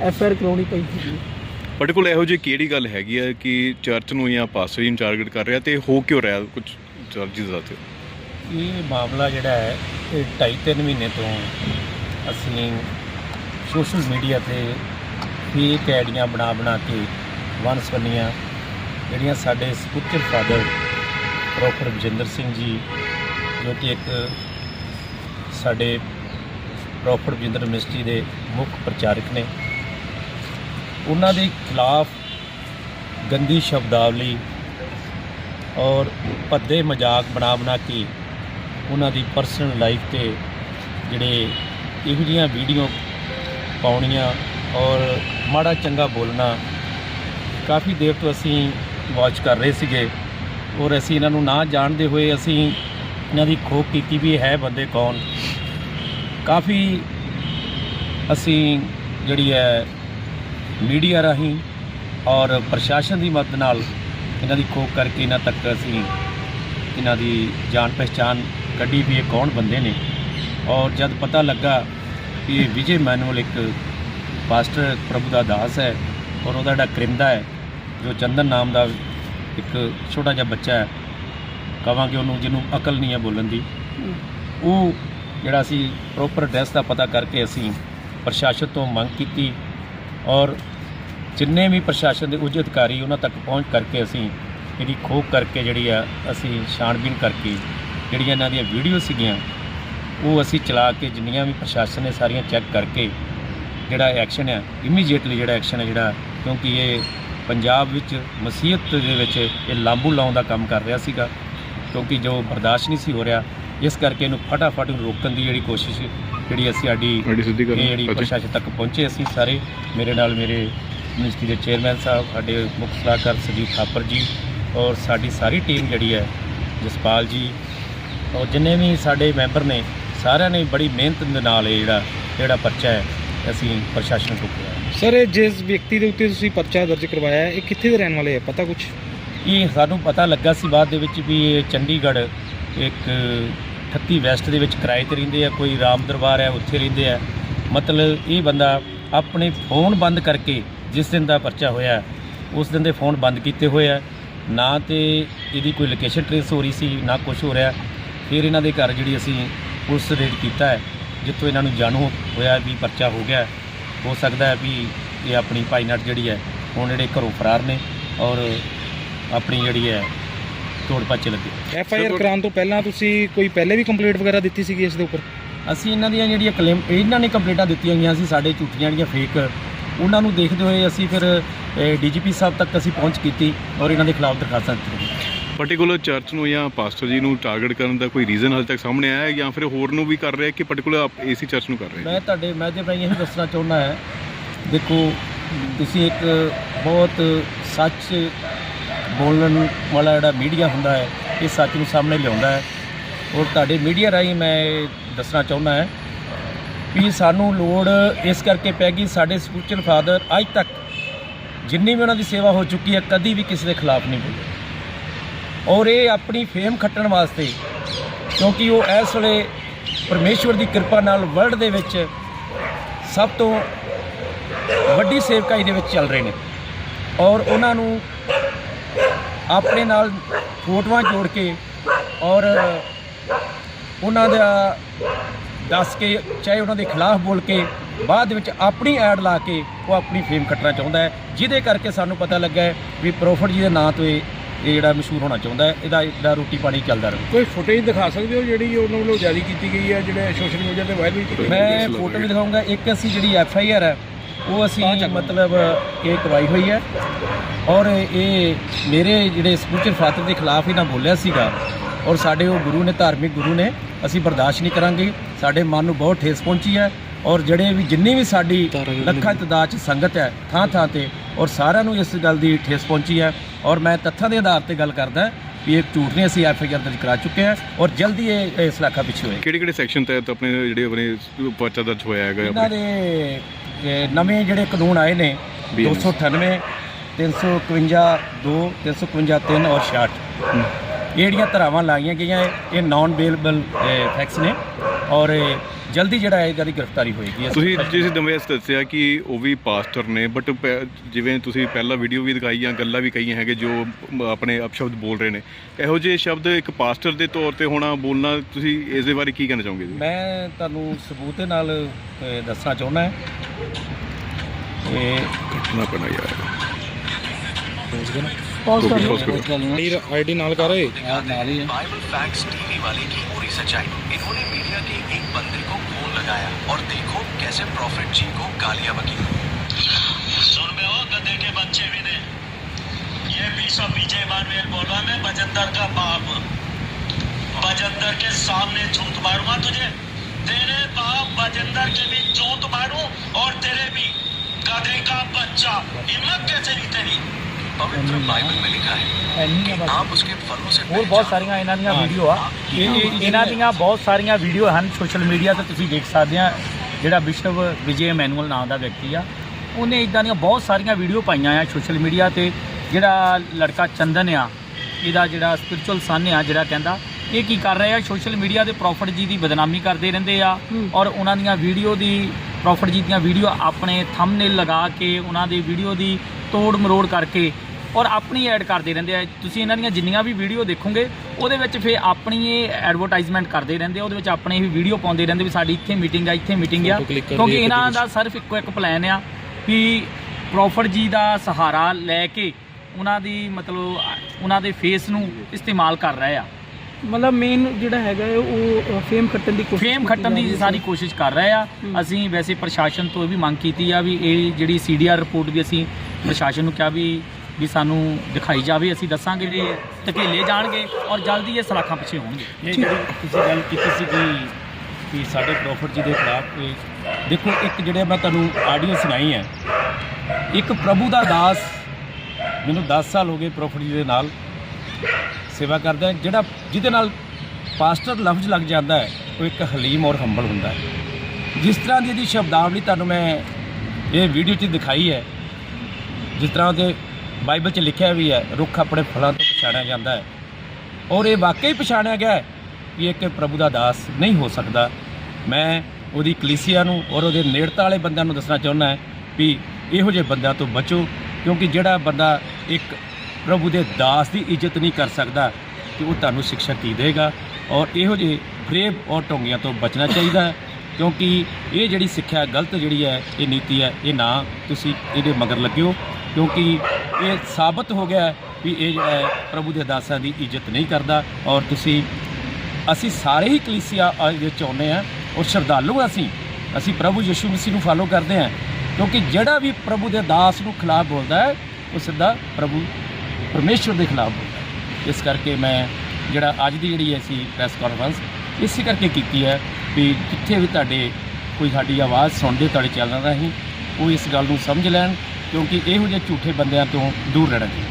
F R ਕਰਾਉਣੀ ਪਈ ਸੀ। Particular ਇਹੋ ਜਿਹੀ ਕਿਹੜੀ ਗੱਲ ਹੈਗੀ ਹੈ ਕਿ ਚਰਚ ਨੂੰ ਜਾਂ ਪਾਸਟਰ ਨੂੰ ਟਾਰਗੇਟ ਕਰ ਰਿਹਾ ਤੇ ਹੋ ਕਿਉਂ ਰਿਹਾ ਕੁਝ ਚਾਰਜਸ ਦੱਸੋ ਇਹ ਮਾਮਲਾ ਜਿਹੜਾ ਹੈ ਇਹ ਢਾਈ ਤਿੰਨ ਮਹੀਨੇ ਤੋਂ ਅਸੀਂ ਸੋਸ਼ਲ ਮੀਡੀਆ ਤੇ ਫੇਕ ਆਈਡੀਆਂ ਬਣਾ ਬਣਾ ਕੇ ਵਨਸਵੰਨੀਆਂ ਜਿਹੜੀਆਂ ਸਾਡੇ ਸਪੁੱਤਰ ਫਾਦਰ ਪ੍ਰੋਫੈਸਰ ਵਿਜੇਂਦਰ ਸਿੰਘ ਜੀ ਜੋ ਕਿ ਇੱਕ ਸਾਡੇ ਪ੍ਰੋਫੈਸਰ ਵਿਜੇਂਦਰ ਮਿਨਿਸਟਰੀ ਦੇ ਮੁੱਖ ਪ੍ਰਚਾਰਕ ਨੇ ਉਹਨਾਂ ਦੇ ਖਿਲਾਫ ਗੰਦੀ ਸ਼ਬਦਾਵਲੀ ਔਰ ਭੱਦੇ ਮਜ਼ਾਕ ਬਣਾ ਬਣਾ ਕੇ ਉਹਨਾਂ ਦੀ ਪਰਸਨਲ ਲਾਈਫ ਤੇ ਜਿਹੜੇ ਇਹੋ ਜਿਹੀਆਂ ਵੀਡੀਓ ਪਾਉਣੀਆਂ ਔਰ ਮਾੜਾ ਚੰਗਾ ਬੋਲਣਾ ਕਾਫੀ ਦੇਰ ਤੋਂ ਅਸੀਂ ਵਾਚ ਕਰ ਰਹੇ ਸੀਗੇ ਔਰ ਅਸੀਂ ਇਹਨਾਂ ਨੂੰ ਨਾ ਜਾਣਦੇ ਹੋਏ ਅਸੀਂ ਇਹਨਾਂ ਦੀ ਖੋਜ ਕੀਤੀ ਵੀ ਹੈ ਬੰਦੇ ਕੌਣ। ਕਾਫੀ ਅਸੀਂ ਜਿਹੜੀ ਹੈ ਮੀਡੀਆ ਰਾਹੀਂ ਔਰ ਪ੍ਰਸ਼ਾਸਨ ਦੀ ਮਦਦ ਨਾਲ ਇਹਨਾਂ ਦੀ ਖੋਜ ਕਰਕੇ ਇਹਨਾਂ ਤੱਕ ਅਸੀਂ ਇਹਨਾਂ ਦੀ ਜਾਣ ਪਹਿਚਾਨ ਕੱਢੀ ਵੀ ਇਹ ਕੌਣ ਬੰਦੇ ਨੇ। ਔਰ ਜਦ ਪਤਾ ਲੱਗਾ ਕਿ ਇਹ ਵਿਜੇ ਮੈਨੂਅਲ ਇੱਕ ਪਾਸਟਰ ਪ੍ਰਭੂ ਦਾ ਦਾਸ ਹੈ ਔਰ ਉਹਦਾ ਜਿਹੜਾ ਕਰਿੰਦਾ ਹੈ, ਜੋ ਚੰਦਨ ਨਾਮ ਦਾ ਇੱਕ ਛੋਟਾ ਜਿਹਾ ਬੱਚਾ ਹੈ, ਕਵਾਂਗੇ ਉਹਨੂੰ ਜਿਹਨੂੰ ਅਕਲ ਨਹੀਂ ਹੈ ਬੋਲਣ ਦੀ। ਉਹ ਜਿਹੜਾ ਅਸੀਂ ਪ੍ਰੋਪਰ ਐਡਰੈਸ ਦਾ ਪਤਾ ਕਰਕੇ ਅਸੀਂ ਪ੍ਰਸ਼ਾਸਨ ਤੋਂ ਮੰਗ ਕੀਤੀ ਔਰ ਜਿੰਨੇ ਵੀ ਪ੍ਰਸ਼ਾਸਨ ਦੇ ਉੱਚ ਅਧਿਕਾਰੀ ਉਹਨਾਂ ਤੱਕ ਪਹੁੰਚ ਕਰਕੇ ਅਸੀਂ ਇਹਦੀ ਖੋਜ ਕਰਕੇ ਜਿਹੜੀ ਆ, ਅਸੀਂ ਛਾਣਬੀਣ ਕਰਕੇ ਜਿਹੜੀਆਂ ਇਹਨਾਂ ਦੀਆਂ ਵੀਡੀਓ ਸੀਗੀਆਂ, ਉਹ ਅਸੀਂ ਚਲਾ ਕੇ ਜਿੰਨੀਆਂ ਵੀ ਪ੍ਰਸ਼ਾਸਨ ਨੇ ਸਾਰੀਆਂ ਚੈੱਕ ਕਰਕੇ ਜਿਹੜਾ ਐਕਸ਼ਨ ਹੈ ਇਮੀਡੀਏਟਲੀ ਜਿਹੜਾ ਐਕਸ਼ਨ ਹੈ ਜਿਹੜਾ, ਕਿਉਂਕਿ ਇਹ ਪੰਜਾਬ ਵਿੱਚ ਮਸੀਹਤ ਦੇ ਵਿੱਚ ਇਹ ਲਾਂਬੂ ਲਾਉਣ ਦਾ ਕੰਮ ਕਰ ਰਿਹਾ ਸੀਗਾ, ਕਿਉਂਕਿ ਜੋ ਬਰਦਾਸ਼ਤ ਨਹੀਂ ਸੀ ਹੋ ਰਿਹਾ ਇਸ ਕਰਕੇ ਇਹਨੂੰ ਫਟਾਫਟ ਨੂੰ ਰੋਕਣ ਦੀ ਜਿਹੜੀ ਕੋਸ਼ਿਸ਼ ਜਿਹੜੀ ਅਸੀਂ ਸਾਡੀ ਸਿੱਧੀ ਇਹ ਜਿਹੜੀ ਪ੍ਰਸ਼ਾਸਨ ਤੱਕ ਪਹੁੰਚੇ ਅਸੀਂ ਸਾਰੇ ਮੇਰੇ ਨਾਲ ਮੇਰੇ ਮਿਨਿਸਟਰੀ ਦੇ ਚੇਅਰਮੈਨ ਸਾਹਿਬ ਸਾਡੇ ਮੁੱਖ ਸਲਾਹਕਾਰ ਸੁਜੀਤ ਥਾਪਰ ਜੀ ਔਰ ਸਾਡੀ ਸਾਰੀ ਟੀਮ ਜਿਹੜੀ ਹੈ ਜਸਪਾਲ ਜੀ ਔਰ ਜਿੰਨੇ ਵੀ ਸਾਡੇ ਮੈਂਬਰ ਨੇ ਸਾਰਿਆਂ ਨੇ ਬੜੀ ਮਿਹਨਤ ਦੇ ਨਾਲ ਇਹ ਜਿਹੜਾ ਜਿਹੜਾ ਪਰਚਾ ਹੈ ਅਸੀਂ ਪ੍ਰਸ਼ਾਸਨ ਨੂੰ ਚੁੱਕਿਆ ਸਰ ਜਿਸ ਵਿਅਕਤੀ ਦੇ ਉੱਤੇ ਤੁਸੀਂ ਪਰਚਾ ਦਰਜ ਕਰਵਾਇਆ ਹੈ ਇਹ ਕਿੱਥੇ ਦੇ ਰਹਿਣ ਵਾਲੇ ਹੈ? ਪਤਾ ਕੁਝ ਇਹ ਸਾਨੂੰ ਪਤਾ ਲੱਗਾ ਸੀ ਬਾਅਦ ਦੇ ਵਿੱਚ ਵੀ ਇਹ ਚੰਡੀਗੜ੍ਹ ਇੱਕ 38 ਵੈਸਟ ਦੇ ਵਿੱਚ ਕਿਰਾਏ ਤੇ ਰਹਿੰਦੇ ਆ, ਕੋਈ ਰਾਮ ਦਰਬਾਰ ਹੈ, ਉੱਥੇ ਰਹਿੰਦੇ ਆ। ਮਤਲਬ ਇਹ ਬੰਦਾ ਆਪਣੇ ਫੋਨ ਬੰਦ ਕਰਕੇ ਜਿਸ ਦਿਨ ਦਾ ਪਰਚਾ ਹੋਇਆ, ਉਸ ਦਿਨ ਦੇ ਫੋਨ ਬੰਦ ਕੀਤੇ ਹੋਏ ਆ। ਨਾ ਤੇ ਇਹਦੀ ਕੋਈ ਲੋਕੇਸ਼ਨ ਟ੍ਰੇਸ ਹੋ ਰਹੀ ਸੀ, ਨਾ ਕੁਝ ਹੋ ਰਿਹਾ। ਫਿਰ ਇਹਨਾਂ ਦੇ ਘਰ ਜਿਹੜੀ ਅਸੀਂ ਪੁਲਿਸ ਰੇਡ ਕੀਤਾ ਹੈ, ਜਿੱਥੋਂ ਇਹਨਾਂ ਨੂੰ ਜਾਣੂ ਹੋਇਆ ਵੀ ਪਰਚਾ ਹੋ ਗਿਆ। ਹੋ ਸਕਦਾ ਹੈ ਵੀ ਇਹ ਆਪਣੀ ਭਾਈਨਾਟ ਜਿਹੜੀ ਹੈ, ਹੁਣ ਜਿਹੜੇ ਘਰੋਂ ਫਰਾਰ ਨੇ ਔਰ ਆਪਣੀ ਜਿਹੜੀ ਹੈ ਤੋੜ ਪਾਚੇ ਲੱਗੇ। ਐਫ ਆਈ ਆਰ ਕਰਾਉਣ ਤੋਂ ਪਹਿਲਾਂ ਤੁਸੀਂ ਕੋਈ ਪਹਿਲੇ ਵੀ ਕੰਪਲੇਂਟ ਵਗੈਰਾ ਦਿੱਤੀ ਸੀਗੀ ਇਸ ਦੇ ਉੱਪਰ? ਅਸੀਂ ਇਹਨਾਂ ਦੀਆਂ ਜਿਹੜੀਆਂ ਕਲੇਮ ਇਹਨਾਂ ਨੇ ਕੰਪਲੇਂਟਾਂ ਦਿੱਤੀਆਂ ਗਈਆਂ ਸੀ ਸਾਡੇ ਝੂਠੀਆਂ ਜਿਹੜੀਆਂ ਫੇਕ ਉਹਨਾਂ ਨੂੰ ਦੇਖਦੇ ਹੋਏ ਅਸੀਂ ਫਿਰ ਡੀਜੀਪੀ ਸਾਹਿਬ ਤੱਕ ਅਸੀਂ ਪਹੁੰਚ ਕੀਤੀ ਔਰ ਇਹਨਾਂ ਦੇ ਖਿਲਾਫ ਦਰਖਾਸਤਾਂ ਦਿੱਤੀਆਂ ਪਰਟੀਕੁਲਰ ਚਰਚ ਨੂੰ ਜਾਂ ਪਾਸਟਰ ਜੀ ਨੂੰ ਟਾਰਗੇਟ ਕਰਨ ਦਾ ਕੋਈ ਰੀਜ਼ਨ ਹਾਲੇ ਤੱਕ ਸਾਹਮਣੇ ਆਇਆ ਹੈ ਜਾਂ ਫਿਰ ਹੋਰ ਨੂੰ ਵੀ ਕਰ ਰਿਹਾ ਕਿ ਪਰਟੀਕੁਲਰ ਏਸੀ ਚਰਚ ਨੂੰ ਕਰ ਰਿਹਾ ਮੈਂ ਤੁਹਾਡੇ ਮੈਂ ਤੇ ਭਾਈ ਇਹ ਦੱਸਣਾ ਚਾਹੁੰਦਾ ਹੈ ਦੇਖੋ ਤੁਸੀਂ ਇੱਕ ਬਹੁਤ ਸੱਚ ਬੋਲਣ ਵਾਲਾ ਜਿਹੜਾ ਮੀਡੀਆ ਹੁੰਦਾ ਹੈ, ਇਹ ਸੱਚ ਨੂੰ ਸਾਹਮਣੇ ਲਿਆਉਂਦਾ ਹੈ। ਔਰ ਤੁਹਾਡੇ ਮੀਡੀਆ ਰਾਹੀਂ ਮੈਂ ਇਹ ਦੱਸਣਾ ਚਾਹੁੰਦਾ ਹੈ ਵੀ ਸਾਨੂੰ ਲੋੜ ਇਸ ਕਰਕੇ ਪੈ ਗਈ ਸਾਡੇ ਸਪਿਰਚੁਅਲ ਫਾਦਰ ਅੱਜ ਤੱਕ ਜਿੰਨੀ ਵੀ ਉਹਨਾਂ ਦੀ ਸੇਵਾ ਹੋ ਚੁੱਕੀ ਹੈ, ਕਦੀ ਵੀ ਕਿਸੇ ਦੇ ਖਿਲਾਫ ਨਹੀਂ ਬੋਲੇ। ਔਰ ਇਹ ਆਪਣੀ ਫੇਮ ਖੱਟਣ ਵਾਸਤੇ, ਕਿਉਂਕਿ ਉਹ ਇਸ ਵੇਲੇ ਪਰਮੇਸ਼ਵਰ ਦੀ ਕਿਰਪਾ ਨਾਲ ਵਰਲਡ ਦੇ ਵਿੱਚ ਸਭ ਤੋਂ ਵੱਡੀ ਸੇਵਕਾਈ ਦੇ ਵਿੱਚ ਚੱਲ ਰਹੇ ਨੇ। ਔਰ ਉਹਨਾਂ ਨੂੰ ਆਪਣੇ ਨਾਲ ਫੋਟੋਆਂ ਜੋੜ ਕੇ ਔਰ ਉਹਨਾਂ ਦਾ ਦੱਸ ਕੇ ਚਾਹੇ ਉਹਨਾਂ ਦੇ ਖਿਲਾਫ ਬੋਲ ਕੇ ਬਾਅਦ ਵਿੱਚ ਆਪਣੀ ਐਡ ਲਾ ਕੇ ਉਹ ਆਪਣੀ ਫੇਮ ਖੱਟਣਾ ਚਾਹੁੰਦਾ ਹੈ ਜਿਹਦੇ ਕਰਕੇ ਸਾਨੂੰ ਪਤਾ ਲੱਗਾ ਹੈ ਵੀ ਪ੍ਰੋਫਿਟ ਜੀ ਦੇ ਨਾਂ ਤੋਂ ਇਹ ਇਹ ਜਿਹੜਾ ਮਸ਼ਹੂਰ ਹੋਣਾ ਚਾਹੁੰਦਾ ਹੈ ਇਹਦਾ ਇਹਦਾ ਰੋਟੀ ਪਾਣੀ ਚੱਲਦਾ ਰਹੇ। ਕੋਈ ਫੁਟੇਜ ਦਿਖਾ ਸਕਦੇ ਹੋ ਜਿਹੜੀ ਉਹਨਾਂ ਵੱਲੋਂ ਜਾਰੀ ਕੀਤੀ ਗਈ ਹੈ ਜਿਹੜੇ ਸੋਸ਼ਲ ਮੀਡੀਆ ਤੇ ਵਾਇਰਲ ਕੀਤੀ ਮੈਂ ਫੋਟੋ ਵੀ ਦਿਖਾਊਂਗਾ। ਇੱਕ ਅਸੀਂ ਜਿਹੜੀ ਐਫ ਆਈ ਆਰ ਹੈ ਉਹ ਅਸੀਂ ਮਤਲਬ ਇਹ ਕਰਵਾਈ ਹੋਈ ਹੈ। ਔਰ ਇਹ ਮੇਰੇ ਜਿਹੜੇ ਸਪਿਰਚੁਅਲ ਫਾਦਰ ਦੇ ਖਿਲਾਫ ਹੀ ਨਾ ਬੋਲਿਆ ਸੀਗਾ ਔਰ ਸਾਡੇ ਉਹ ਗੁਰੂ ਨੇ ਧਾਰਮਿਕ ਗੁਰੂ ਨੇ ਅਸੀਂ ਬਰਦਾਸ਼ਤ ਨਹੀਂ ਕਰਾਂਗੇ। ਸਾਡੇ ਮਨ ਨੂੰ ਬਹੁਤ ਠੇਸ ਪਹੁੰਚੀ ਹੈ ਔਰ ਜਿਹੜੇ ਵੀ ਜਿੰਨੀ ਵੀ ਸਾਡੀ ਲੱਖਾਂ ਤਦਾਦ ਚ ਸੰਗਤ ਹੈ ਥਾਂ ਥਾਂ ਤੇ ਔਰ ਸਾਰਿਆਂ ਨੂੰ ਇਸ ਗੱਲ ਦੀ ਠੇਸ ਪਹੁੰਚੀ ਹੈ। ਔਰ ਮੈਂ ਤੱਥਾਂ ਦੇ ਆਧਾਰ ਤੇ ਗੱਲ ਕਰਦਾ ਵੀ ਇਹ ਝੂਠ ਨਹੀਂ ਅਸੀਂ ਐਫ ਆਈ ਆਰ ਦਰਜ ਕਰਾ ਚੁੱਕੇ ਹਾਂ ਔਰ ਜਲਦੀ ਇਹ ਇਸ ਇਲਾਕਾ ਪਿੱਛੇ ਹੋਏਗਾ। ਕਿਹੜੇ ਕਿਹੜੇ ਸੈਕਸ਼ਨ ਤਹਿਤ ਆਪਣੇ ਜਿਹੜੇ ਆਪਣੇ ਪਰਚਾ ਦਰਜ ਹੋਇਆ ਹੈਗਾ? ਇਹਨਾਂ ਦੇ ਇਹ ਨਵੇਂ ਜਿਹੜੇ ਕਾਨੂੰਨ ਆਏ ਨੇ BNS 298 351 2 351 3 ਔਰ 66 ਇਹ ਜਿਹੜੀਆਂ ਧਰਾਵਾਂ ਲਾਈਆਂ ਗਈਆਂ ਇਹ- ਨਾਨ ਬੇਲੇਬਲ ਫੈਕਸ ਨੇ। ਔਰ ਜਲਦੀ ਜਿਹੜਾ ਹੈ ਇਹਨਾਂ ਦੀ ਗ੍ਰਿਫਤਾਰੀ ਹੋਏਗੀ। ਤੁਸੀਂ ਜਿਸ ਦਮੇਸ ਦੱਸਿਆ ਕਿ ਉਹ ਵੀ ਪਾਸਟਰ ਨੇ ਬਟ ਜਿਵੇਂ ਤੁਸੀਂ ਪਹਿਲਾਂ ਵੀਡੀਓ ਵੀ ਦਿਖਾਈ ਜਾਂ ਗੱਲਾਂ ਵੀ ਕਹੀਆਂ ਹੈਗੇ ਜੋ ਆਪਣੇ ਅਪਸ਼ਬਦ ਬੋਲ ਰਹੇ ਨੇ। ਇਹੋ ਜਿਹੇ ਸ਼ਬਦ ਇੱਕ ਪਾਸਟਰ ਦੇ ਤੌਰ ਤੇ ਹੋਣਾ ਬੋਲਣਾ ਤੁਸੀਂ ਇਸ ਦੇ ਬਾਰੇ ਕੀ ਕਹਿਣਾ ਚਾਹੋਗੇ ਜੀ? ਮੈਂ ਤੁਹਾਨੂੰ ਸਬੂਤ ਦੇ ਨਾਲ ਦੱਸਣਾ ਚਾਹੁੰਦਾ ਹਾਂ। ਇਹ ਕੱਟਣਾ ਪੈਣਾ ਯਾਰ। और देखो कैसे का बाप बजंदर के सामने झूठ मारूँगा तुझे? तेरे बाप बजेंद्र के भी मारू और तेरे भी गधे का बच्चा। हिम्मत कैसे नहीं तेरी? ਹੋਰ ਬਹੁਤ ਸਾਰੀਆਂ ਇਹਨਾਂ ਦੀਆਂ ਵੀਡੀਓ ਆ ਇਹਨਾਂ ਦੀਆਂ ਬਹੁਤ ਸਾਰੀਆਂ ਵੀਡੀਓ ਹਨ ਸੋਸ਼ਲ ਮੀਡੀਆ ਤੇ ਤੁਸੀਂ ਦੇਖ ਸਕਦੇ ਆ ਜਿਹੜਾ ਵਿਸ਼ਵ ਵਿਜੇ ਮੈਨੂਅਲ ਨਾਮ ਦਾ ਵਿਅਕਤੀ ਆ ਉਹਨੇ ਇਦਾਂ ਦੀਆਂ ਬਹੁਤ ਸਾਰੀਆਂ ਵੀਡੀਓ ਪਾਈਆਂ ਆ ਸੋਸ਼ਲ ਮੀਡੀਆ ਤੇ ਜਿਹੜਾ ਲੜਕਾ ਚੰਦਨ ਆ ਇਹਦਾ ਜਿਹੜਾ ਸਪਿਰਚੁਅਲ ਸਨ ਆ ਜਿਹੜਾ ਕਹਿੰਦਾ ਇਹ ਕੀ ਕਰ ਰਿਹਾ ਆ ਸੋਸ਼ਲ ਮੀਡੀਆ ਦੇ ਪ੍ਰੋਫਿਟ ਜੀ ਦੀ ਬਦਨਾਮੀ ਕਰਦੇ ਰਹਿੰਦੇ ਆ ਔਰ ਉਹਨਾਂ ਦੀਆਂ ਵੀਡੀਓ ਦੀ ਪ੍ਰੋਫਿਟ ਜੀ ਦੀਆਂ ਵੀਡੀਓ ਆਪਣੇ ਥੰਬਨੇਲ ਲਗਾ ਕੇ ਉਹਨਾਂ ਦੀ ਵੀਡੀਓ ਦੀ ਤੋੜ ਮਰੋੜ ਕਰਕੇ ਔਰ ਆਪਣੀ ਐਡ ਕਰਦੇ ਰਹਿੰਦੇ ਆ। ਤੁਸੀਂ ਇਹਨਾਂ ਦੀਆਂ ਜਿੰਨੀਆਂ ਵੀ ਵੀਡੀਓ ਦੇਖੋਗੇ ਉਹਦੇ ਵਿੱਚ ਫੇ ਆਪਣੀ ਇਹ ਐਡਵਰਟਾਈਜ਼ਮੈਂਟ ਕਰਦੇ ਰਹਿੰਦੇ ਆ। ਉਹਦੇ ਵਿੱਚ ਆਪਣੇ ਹੀ ਵੀਡੀਓ ਪਾਉਂਦੇ ਰਹਿੰਦੇ ਵੀ ਸਾਡੀ ਇੱਥੇ ਮੀਟਿੰਗ ਆ ਇੱਥੇ ਮੀਟਿੰਗ ਆ। ਕਿਉਂਕਿ ਇਹਨਾਂ ਦਾ ਸਿਰਫ ਇੱਕੋ ਇੱਕ ਪਲਾਨ ਆ ਵੀ ਪ੍ਰੋਫਿਟ ਜੀ ਦਾ ਸਹਾਰਾ ਲੈ ਕੇ ਉਹਨਾਂ ਦੀ ਮਤਲਬ ਉਹਨਾਂ ਦੇ ਫੇਸ ਨੂੰ ਇਸਤੇਮਾਲ ਕਰ ਰਹੇ ਆ। ਮਤਲਬ ਮੇਨ ਜਿਹੜਾ ਹੈਗਾ ਹੈ ਉਹ ਫੇਮ ਖੱਟਣ ਦੀ ਕੋਸ਼ਿਸ਼ ਫੇਮ ਖੱਟਣ ਦੀ ਸਾਰੀ ਕੋਸ਼ਿਸ਼ ਕਰ ਰਹੇ ਆ। ਅਸੀਂ ਵੈਸੇ ਪ੍ਰਸ਼ਾਸਨ ਤੋਂ ਇਹ ਵੀ ਮੰਗ ਕੀਤੀ ਆ ਵੀ ਇਹ ਜਿਹੜੀ ਸੀਡੀਆਰ ਰਿਪੋਰਟ ਵੀ ਅਸੀਂ ਪ੍ਰਸ਼ਾਸਨ ਨੂੰ ਕਿਹਾ ਵੀ ਵੀ ਸਾਨੂੰ ਦਿਖਾਈ ਜਾਵੇ, ਅਸੀਂ ਦੱਸਾਂਗੇ ਵੀ ਧਕੇਲੇ ਜਾਣਗੇ ਔਰ ਜਲਦੀ ਇਹ ਸਲਾਖਾਂ ਪਿੱਛੇ ਹੋਣਗੇ। ਇਹ ਜਿਹੜੀ ਤੁਸੀਂ ਗੱਲ ਕੀਤੀ ਸੀ ਕਿ ਕਿ ਸਾਡੇ ਪ੍ਰੋਫਿਟ ਜੀ ਦੇ ਖਿਲਾਫ ਇਹ ਦੇਖੋ, ਇੱਕ ਜਿਹੜੇ ਮੈਂ ਤੁਹਾਨੂੰ ਆਡੀਓ ਸੁਣਾਈ ਹੈ, ਇੱਕ ਪ੍ਰਭੂ ਦਾ ਦਾਸ ਮੈਨੂੰ 10 ਸਾਲ ਹੋ ਗਏ ਪ੍ਰੋਫਿਟ ਜੀ ਦੇ ਨਾਲ ਸੇਵਾ ਕਰਦਾ ਜਿਹੜਾ ਜਿਹਦੇ ਨਾਲ ਪਾਸਟਰ ਲਫ਼ਜ਼ ਲੱਗ ਜਾਂਦਾ ਹੈ, ਉਹ ਇੱਕ ਹਲੀਮ ਔਰ ਹੰਬਲ ਹੁੰਦਾ ਹੈ। ਜਿਸ ਤਰ੍ਹਾਂ ਦੀ ਇਹਦੀ ਸ਼ਬਦਾਵਲੀ ਤੁਹਾਨੂੰ ਮੈਂ ਇਹ ਵੀਡੀਓ 'ਚ ਦਿਖਾਈ ਹੈ, ਜਿਸ ਤਰ੍ਹਾਂ ਦੇ ਬਾਈਬਲ 'ਚ ਲਿਖਿਆ ਵੀ ਹੈ, ਰੁੱਖ ਆਪਣੇ ਫਲਾਂ ਤੋਂ ਪਛਾਣਿਆ ਜਾਂਦਾ ਹੈ। ਔਰ ਇਹ ਵਾਕਈ ਪਛਾਣਿਆ ਗਿਆ ਹੈ ਕਿ ਇੱਕ ਪ੍ਰਭੂ ਦਾ ਦਾਸ ਨਹੀਂ ਹੋ ਸਕਦਾ। ਮੈਂ ਉਹਦੀ ਕਲੀਸਿਆ ਨੂੰ ਔਰ ਉਹਦੇ ਨੇੜਤਾ ਵਾਲੇ ਬੰਦਿਆਂ ਨੂੰ ਦੱਸਣਾ ਚਾਹੁੰਦਾ ਹੈ ਵੀ ਇਹੋ ਜਿਹੇ ਬੰਦਿਆਂ ਤੋਂ ਬਚੋ, ਕਿਉਂਕਿ ਜਿਹੜਾ ਬੰਦਾ ਇੱਕ ਪ੍ਰਭੂ ਦੇ ਦਾਸ ਦੀ ਇੱਜ਼ਤ ਨਹੀਂ ਕਰ ਸਕਦਾ ਕਿ ਉਹ ਤੁਹਾਨੂੰ ਸਿੱਖਿਆ ਕੀ ਦੇਗਾ ਔਰ ਇਹੋ ਜਿਹੇ ਫਰੇਬ ਔਰ ਢੋਂਗੀਆਂ ਤੋਂ ਬਚਣਾ ਚਾਹੀਦਾ ਹੈ, ਕਿਉਂਕਿ ਇਹ ਜਿਹੜੀ ਸਿੱਖਿਆ ਗਲਤ ਜਿਹੜੀ ਹੈ, ਇਹ ਨੀਤੀ ਹੈ, ਇਹ ਨਾ ਤੁਸੀਂ ਇਹਦੇ ਮਗਰ ਲੱਗਿਓ। ਕਿਉਂਕਿ ਇਹ ਸਾਬਤ ਹੋ ਗਿਆ ਵੀ ਇਹ ਜਿਹੜਾ ਹੈ ਪ੍ਰਭੂ ਦੇ ਦਾਸਾਂ ਦੀ ਇੱਜ਼ਤ ਨਹੀਂ ਕਰਦਾ ਔਰ ਤੁਸੀਂ, ਅਸੀਂ ਸਾਰੇ ਹੀ ਕਲੀਸਿਆ ਵਿੱਚ ਆਉਂਦੇ ਹਾਂ, ਉਹ ਸ਼ਰਧਾਲੂ ਅਸੀਂ ਅਸੀਂ ਪ੍ਰਭੂ ਯਿਸੂ ਮਸੀਹ ਨੂੰ ਫਾਲੋ ਕਰਦੇ ਹਾਂ, ਕਿਉਂਕਿ ਜਿਹੜਾ ਵੀ ਪ੍ਰਭੂ ਦੇ ਦਾਸ ਨੂੰ ਖਿਲਾਫ ਬੋਲਦਾ ਹੈ, ਉਹ ਸਿੱਧਾ ਪ੍ਰਭੂ ਪਰਮੇਸ਼ਵਰ ਦੇ ਖਿਲਾਫ ਬੋਲਦਾ ਹੈ। ਇਸ ਕਰਕੇ ਮੈਂ ਜਿਹੜਾ ਅੱਜ ਦੀ ਜਿਹੜੀ ਅਸੀਂ ਪ੍ਰੈਸ ਕਾਨਫਰੰਸ ਇਸੇ ਕਰਕੇ ਕੀਤੀ ਹੈ ਵੀ ਜਿੱਥੇ ਵੀ ਤੁਹਾਡੇ ਕੋਈ ਸਾਡੀ ਆਵਾਜ਼ ਸੁਣਦੇ, ਤੁਹਾਡੇ ਚੱਲਣਾ ਰਾਹੀਂ, ਉਹ ਇਸ ਗੱਲ ਨੂੰ ਸਮਝ ਲੈਣ ਕਿਉਂਕਿ ਇਹੋ ਜਿਹੇ ਝੂਠੇ ਬੰਦਿਆਂ ਤੋਂ ਦੂਰ ਰਹਿਣਾ ਚਾਹੀਦਾ।